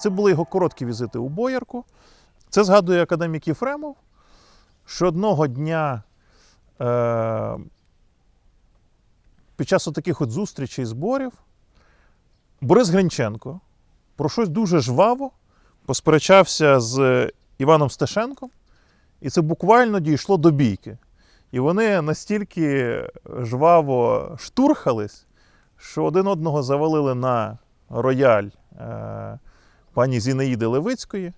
Це були його короткі візити у Боярку. Це згадує академік Єфремов, що одного дня е, під час таких от зустрічей зборів Борис Гринченко про щось дуже жваво посперечався з Іваном Стешенком, і це буквально дійшло до бійки. І вони настільки жваво штурхались, що один одного завалили на рояль е, пані Зінаїди Левицької,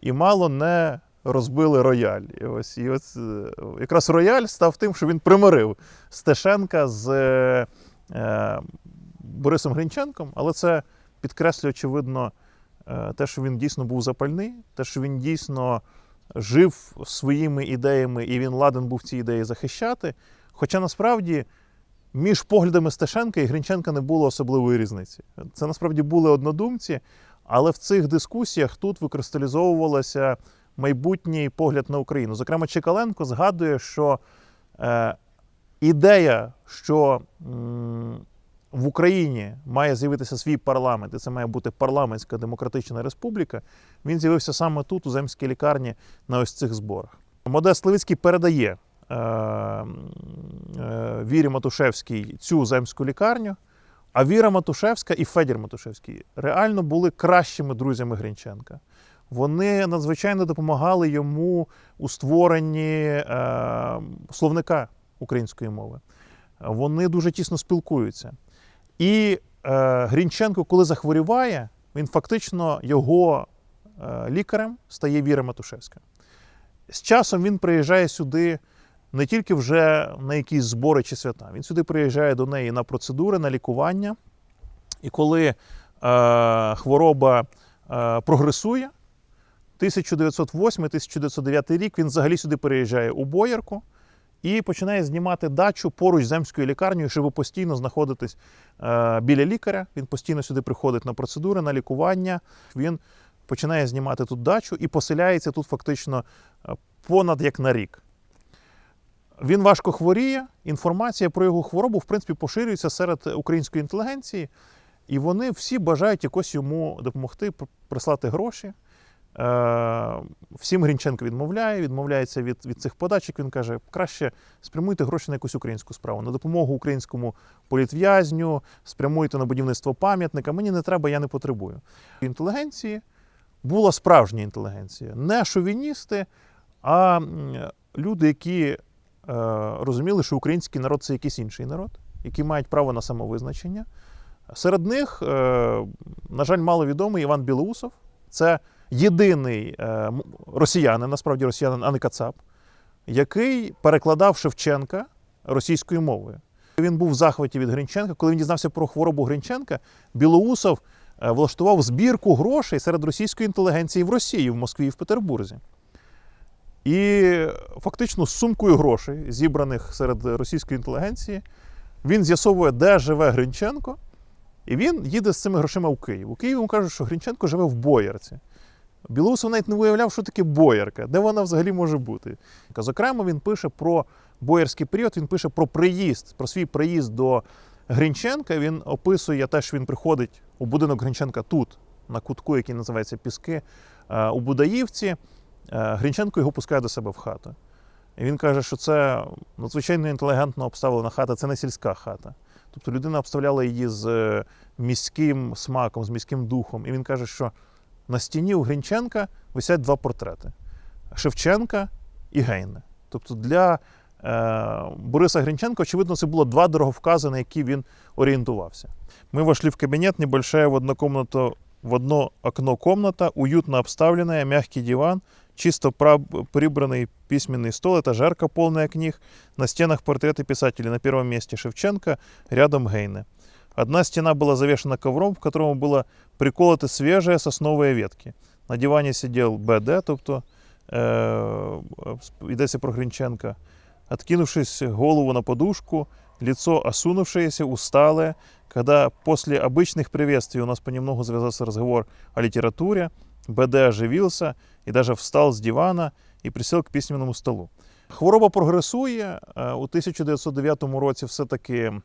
і мало не розбили рояль. І ось, і ось е, якраз рояль став тим, що він примирив Стешенка з е, Борисом Гринченком, але це підкреслює, очевидно, е, те, що він дійсно був запальний, те, що він дійсно жив своїми ідеями, і він ладен був ці ідеї захищати. Хоча насправді між поглядами Стешенка і Гринченка не було особливої різниці. Це насправді були однодумці, але в цих дискусіях тут викристалізовувалося майбутній погляд на Україну. Зокрема, Чекаленко згадує, що е, ідея, що м, в Україні має з'явитися свій парламент, і це має бути парламентська демократична республіка, він з'явився саме тут, у земській лікарні, на ось цих зборах. Модест Левицький передає е, е, Вірі Матушевській цю земську лікарню. А Віра Матушевська і Федір Матушевський реально були кращими друзями Гринченка. Вони надзвичайно допомагали йому у створенні е, словника української мови. Вони дуже тісно спілкуються. І е, Грінченко, коли захворіває, він фактично його е, лікарем стає Віра Матушевська. З часом він приїжджає сюди не тільки вже на якісь збори чи свята, він сюди приїжджає до неї на процедури, на лікування. І коли е, хвороба е, прогресує, 1908-1909 рік він взагалі сюди переїжджає у Боярку і починає знімати дачу поруч з земською лікарнею, щоб постійно знаходитись е, біля лікаря. Він постійно сюди приходить на процедури, на лікування. Він починає знімати тут дачу і поселяється тут фактично е, понад як на рік. Він важко хворіє. Інформація про його хворобу, в принципі, поширюється серед української інтелігенції, і вони всі бажають якось йому допомогти, прислати гроші. Е, Всім Грінченко відмовляє, відмовляється від, від цих подачок. Він каже, краще спрямуйте гроші на якусь українську справу, на допомогу українському політв'язню, спрямуйте на будівництво пам'ятника. Мені не треба, я не потребую. Інтелігенції була справжня інтелігенція. Не шовіністи, а люди, які розуміли, що український народ це якийсь інший народ, які мають право на самовизначення. Серед них, е, на жаль, маловідомий Іван Білоусов. Це єдиний е, росіянин, насправді росіянин, а не Кацап, який перекладав Шевченка російською мовою. Він був в захваті від Гринченка. Коли він дізнався про хворобу Гринченка, Білоусов е, влаштував збірку грошей серед російської інтелігенції в Росії, в Москві і в Петербурзі. І фактично з сумкою грошей, зібраних серед російської інтелігенції, він з'ясовує, де живе Гринченко, і він їде з цими грошима в Київ. У Києві йому кажуть, що Гринченко живе в Боярці. Білоусов навіть не виявляв, що таке боярка, де вона взагалі може бути. Зокрема, він пише про боярський період, він пише про приїзд, про свій приїзд до Гринченка. Він описує те, що він приходить у будинок Гринченка тут, на кутку, який називається Піски, е, у Будаївці. Е, Гринченко його пускає до себе в хату. І він каже, що це надзвичайно інтелігентно обставлена хата, це не сільська хата. Тобто людина обставляла її з е, міським смаком, з міським духом. І він каже, що на стіні у Гринченка висять два портрети: Шевченка і Гейне. Тобто для е, Бориса Гринченка, очевидно, це було два дороговкази, на які він орієнтувався. Мы вошли в кабинет, небольшая в одну комнату, в одно окно комната, уютно обставленная, мягкий диван, чисто прибранный письменный стол, этажерка полная книг, на стенах портреты писателей, на первом месте Шевченко, рядом Гейне. Одна стена была завешена ковром, к которому было приколоты свежие сосновые ветки. На дивані сидів БД, тобто е, йдеться про Гринченка, откинувшись голову на подушку, лицо осунувшееся, усталое. Когда после обычных приветствий у нас понемногу завязался разговор о литературе, БД оживился и даже встал с дивана и присел к письменному столу. Хвороба прогресує. Е, У 1909 році все-таки е,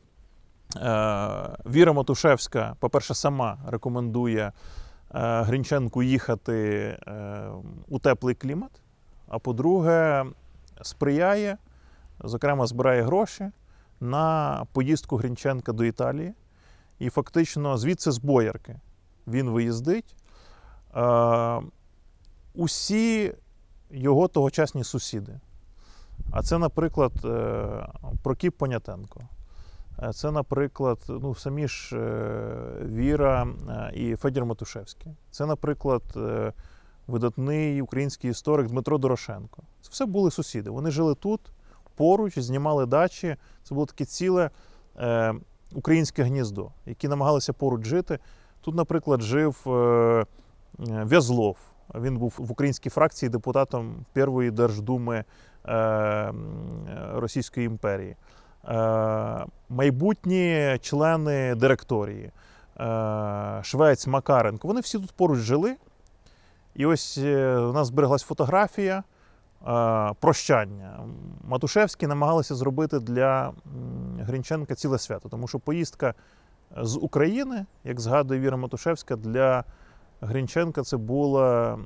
Віра Матушевська, по-перше, сама рекомендує Гринченку їхати е, у теплий клімат. А по-друге, сприяє, зокрема, збирає гроші на поїздку Гринченка до Італії. І фактично звідси з Боярки він виїздить. Е, усі його тогочасні сусіди. А це, наприклад, е, Прокіп Понятенко. Е, Це, наприклад, ну, самі ж Віра і Федір Матушевський. Це, наприклад, видатний український історик Дмитро Дорошенко. Це все були сусіди. Вони жили тут, поруч, знімали дачі. Це було таке ціле українське гніздо, які намагалися поруч жити. Тут, наприклад, жив В'язлов. Він був в українській фракції депутатом Першої Держдуми е, Російської імперії. Е, майбутні члени директорії, е, Швець, Макаренко, вони всі тут поруч жили. І ось е, у нас збереглась фотографія е, прощання. Матушевські намагалися зробити для м, Гринченка ціле свято, тому що поїздка з України, як згадує Віра Матушевська, для Гринченка це була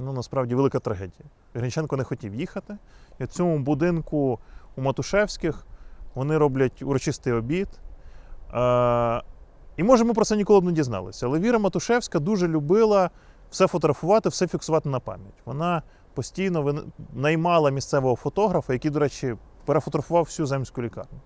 ну, насправді велика трагедія. Гринченко не хотів їхати. І в цьому будинку у Матушевських вони роблять урочистий обід. І може ми про це ніколи б не дізналися. Але Віра Матушевська дуже любила все фотографувати, все фіксувати на пам'ять. Вона постійно наймала місцевого фотографа, який, до речі, перефотографував всю земську лікарню.